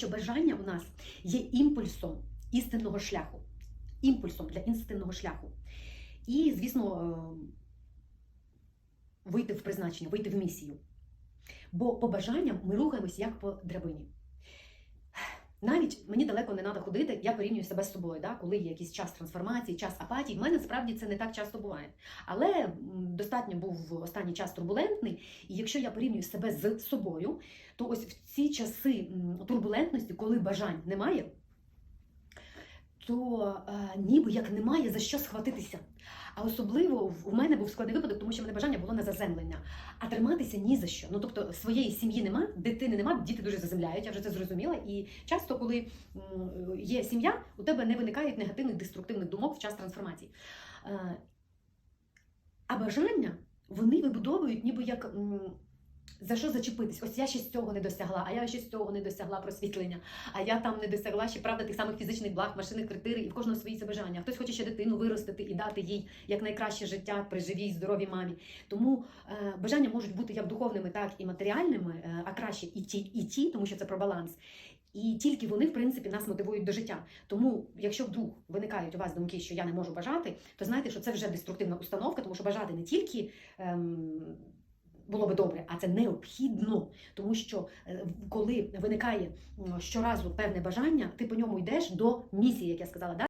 що бажання у нас є імпульсом істинного шляху, імпульсом для істинного шляху. І, звісно, е, вийти в призначення, вийти в місію. Бо по бажанням ми рухаємось як по драбині. Навіть мені далеко не треба ходити, я порівнюю себе з собою, да? коли є якийсь час трансформації, час апатії. В мене справді це не так часто буває. Але достатньо був останній час турбулентний, і якщо я порівнюю себе з собою, то ось в ці часи турбулентності, коли бажань немає, то е, ніби як немає за що схватитися. А особливо в- мене був складний випадок, тому що в мене бажання було на заземлення. А триматися ні за що. Ну тобто своєї сім'ї нема, дитини нема, діти дуже заземляють, я вже це зрозуміла. І часто, коли є сім'я, у тебе не виникають негативних деструктивних думок в час трансформації. Е, А бажання вони вибудовують, ніби як. За що зачепитись? Ось я ще з цього не досягла, а я ще з цього не досягла просвітлення, а я там не досягла ще правда тих самих фізичних благ, машини, квартири, і в кожного свої бажання. Хтось хоче ще дитину виростити і дати їй якнайкраще життя при живій, здоровій мамі. Тому е, бажання можуть бути як духовними, так і матеріальними, е, а краще і ті, і ті, тому що це про баланс. І тільки вони, в принципі, нас мотивують до життя. Тому, якщо вдруг виникають у вас думки, що я не можу бажати, то знайте, що це вже деструктивна установка, тому що бажати не тільки. Ем, було би добре, а це необхідно, тому що е, коли виникає щоразу певне бажання, ти по ньому йдеш до місії, як я сказала.